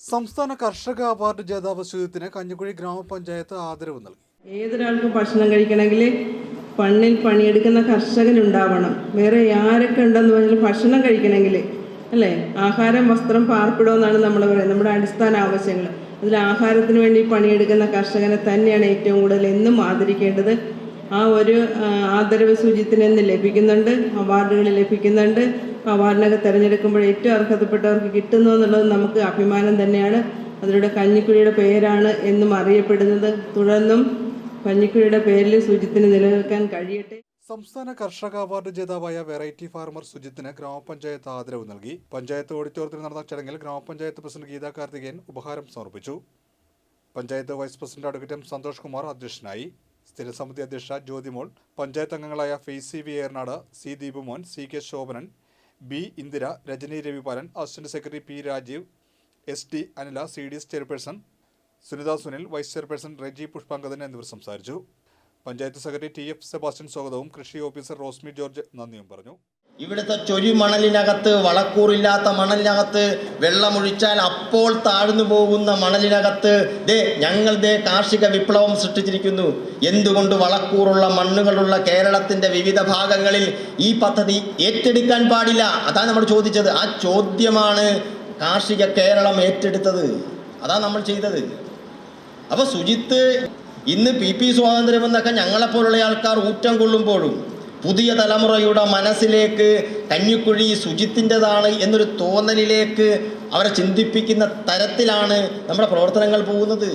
സംസ്ഥാന കർഷക അവാർഡ് ജേതാവ് ശുചിത്തിന് കഞ്ഞിക്കുഴി ഗ്രാമപഞ്ചായത്ത് ആദരവ് നൽകി. ഏതൊരാൾക്കും ഭക്ഷണം കഴിക്കണമെങ്കിൽ മണ്ണിൽ പണിയെടുക്കുന്ന കർഷകനുണ്ടാവണം. വേറെ ആരൊക്കെ ഉണ്ടെന്ന് പറഞ്ഞാൽ ഭക്ഷണം കഴിക്കണമെങ്കിൽ അല്ലേ? ആഹാരം വസ്ത്രം പാർപ്പിടം എന്നാണ് നമ്മൾ പറയുന്നത്. നമ്മുടെ അടിസ്ഥാന ആവശ്യങ്ങൾ. അതിൽ ആഹാരത്തിന് വേണ്ടി പണിയെടുക്കുന്ന കർഷകനെ തന്നെയാണ് ഏറ്റവും കൂടുതൽ എന്നും ആദരിക്കേണ്ടത്. ആ ഒരു ആദരവ് സൂചിത്തിൽ നിന്ന് ലഭിക്കുന്നുണ്ട് അവാർഡുകൾ ലഭിക്കുന്നുണ്ട്. അവാർഡിനൊക്കെ തിരഞ്ഞെടുക്കുമ്പോൾ ഏറ്റവും അർഹതപ്പെട്ടവർക്ക് കിട്ടുന്നു എന്നുള്ളത് നമുക്ക് അഭിമാനം തന്നെയാണ്. അതിലൂടെ കഞ്ഞിക്കുഴിയുടെ പേരാണ് എന്നും അറിയപ്പെടുന്നത്. തുടർന്നും കഞ്ഞിക്കുഴിയുടെ പേരിൽ സുജിത്തിന് നിലനിൽക്കാൻ കഴിയട്ടെ. സംസ്ഥാന കർഷക അവാർഡ് ജേതാവായ വെറൈറ്റി ഫാർമർ സുജിത്തിന് ഗ്രാമപഞ്ചായത്ത് ആദരവ് നൽകി. പഞ്ചായത്ത് ഓഡിറ്റോറിയത്തിൽ നടന്ന ചടങ്ങിൽ ഗ്രാമപഞ്ചായത്ത് പ്രസിഡന്റ് ഗീതാ കാർത്തികേയൻ ഉപഹാരം സമർപ്പിച്ചു. Panchayat vice president advocate M Santhosh Kumar അധ്യക്ഷനായി. സ്ഥിരസമിതി അധ്യക്ഷ ജ്യോതിമോൾ പഞ്ചായത്ത് അംഗങ്ങളായ Faisy V Eranad C Deepumon C K Shobhanan B Indira Rajani Ravipalan assistant secretary P Rajeev S T Anila C D S chairperson Sunitha Sunil vice chairperson Reji Pushpangadan എന്നിവർ സംസാരിച്ചു. Panchayat secretary T F Sebastian സ്വാഗതവും കൃഷി officer Rosmi George നന്ദിയും പറഞ്ഞു. ഇവിടുത്തെ ചൊരി മണലിനകത്ത് വളക്കൂറില്ലാത്ത മണലിനകത്ത് വെള്ളമൊഴിച്ചാൽ അപ്പോൾ താഴ്ന്നു പോകുന്ന മണലിനകത്ത് ദേ ഞങ്ങൾ ദേ കാർഷിക വിപ്ലവം സൃഷ്ടിച്ചിരിക്കുന്നു. എന്തുകൊണ്ട് വളക്കൂറുള്ള മണ്ണുകളുള്ള കേരളത്തിന്റെ വിവിധ ഭാഗങ്ങളിൽ ഈ പദ്ധതി ഏറ്റെടുക്കാൻ പാടില്ല? അതാണ് നമ്മൾ ചോദിച്ചത്. ആ ചോദ്യമാണ് കാർഷിക കേരളം ഏറ്റെടുത്തത്. അതാണ് നമ്മൾ ചെയ്തത്. അപ്പോൾ ശുചിത്ത് ഇന്ന് പി പി സ്വാതന്ത്ര്യം എന്നൊക്കെ ഞങ്ങളെപ്പോലുള്ള ആൾക്കാർ ഊറ്റം കൊള്ളുമ്പോഴും പുതിയ തലമുറയുടെ മനസ്സിലേക്ക് കഞ്ഞിക്കുഴി ശുചിത്തിന്റെതാണ് എന്നൊരു തോന്നലിലേക്ക് അവരെ ചിന്തിപ്പിക്കുന്ന തരത്തിലാണ് നമ്മുടെ പ്രവർത്തനങ്ങൾ പോകുന്നത്.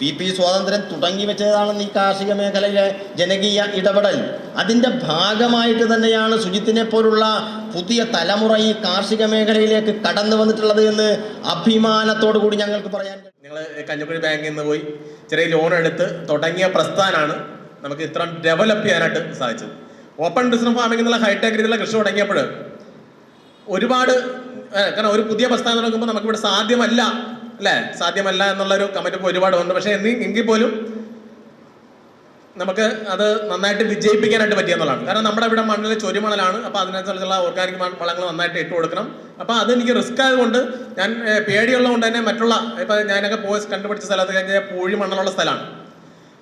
പി പി സ്വാതന്ത്ര്യം തുടങ്ങി വെച്ചതാണ് ഈ കാർഷിക മേഖലയിലെ ജനകീയ ഇടപെടൽ. അതിന്റെ ഭാഗമായിട്ട് തന്നെയാണ് സുജിത്തിനെ പോലുള്ള പുതിയ തലമുറ ഈ കാർഷിക മേഖലയിലേക്ക് കടന്നു വന്നിട്ടുള്ളത് എന്ന് അഭിമാനത്തോടു കൂടി ഞങ്ങൾക്ക് പറയാൻ. നിങ്ങൾ കഞ്ഞിക്കുഴി ബാങ്കിൽ നിന്ന് പോയി ചെറിയ ലോൺ എടുത്ത് തുടങ്ങിയ പ്രസ്ഥാനമാണ്. നമുക്ക് ഇത്ര ഡെവലപ്പ് ചെയ്യാനായിട്ട് സാധിച്ചത്. ഓപ്പൺ ഡിസൺ ഫാമിംഗ് എന്നുള്ള ഹൈടെക് രീതിയിലുള്ള കൃഷി തുടങ്ങിയപ്പോൾ ഒരുപാട് കാരണം ഒരു പുതിയ പ്രസ്ഥാനം നമുക്ക് ഇവിടെ സാധ്യമല്ല അല്ലേ? സാധ്യമല്ല എന്നുള്ള ഒരു കമന്റ് ഇപ്പോൾ ഒരുപാട് വന്നു. പക്ഷേ എന്നീ എങ്കിൽ പോലും നമുക്ക് അത് നന്നായിട്ട് വിജയിപ്പിക്കാനായിട്ട് പറ്റിയെന്നുള്ളതാണ് കാരണം നമ്മുടെ ഇവിടെ മണ്ണിൽ ചൊരിമണലാണ്. അപ്പോൾ അതിനനുസരിച്ചുള്ള ഓർഗാനിക് വളങ്ങൾ നന്നായിട്ട് ഇട്ട് കൊടുക്കണം. അപ്പോൾ അത് എനിക്ക് റിസ്ക് ആയതുകൊണ്ട് ഞാൻ പേടിയുള്ളതുകൊണ്ട് തന്നെ മറ്റുള്ള ഇപ്പം ഞാനൊക്കെ പോയി കണ്ടുപിടിച്ച സ്ഥലത്ത് കഴിഞ്ഞാൽ പൂഴി മണ്ണുള്ള സ്ഥലമാണ്.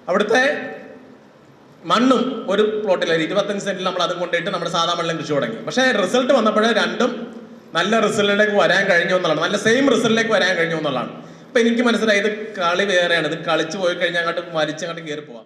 അവിടുത്തെ മണ്ണും ഒരു പ്ലോട്ടിൽ ഇരുപത്തഞ്ച് സെന്റിൽ നമ്മൾ അതും കൊണ്ടിട്ട് നമ്മുടെ സാധാ മണ്ണിലും കൃഷി തുടങ്ങി. പക്ഷേ റിസൾട്ട് വന്നപ്പോഴേ രണ്ടും നല്ല റിസൾട്ടിലേക്ക് വരാൻ കഴിഞ്ഞു എന്നുള്ളതാണ്. നല്ല സെയിം റിസൾട്ടിലേക്ക് വരാൻ കഴിഞ്ഞു എന്നുള്ളതാണ്. അപ്പൊ എനിക്ക് മനസ്സിലായി ഇത് കളി വേറെയാണ്. ഇത് കളിച്ചു പോയി കഴിഞ്ഞാൽ അങ്ങോട്ട് മരിച്ചങ്ങോട്ട് കയറി പോവാം.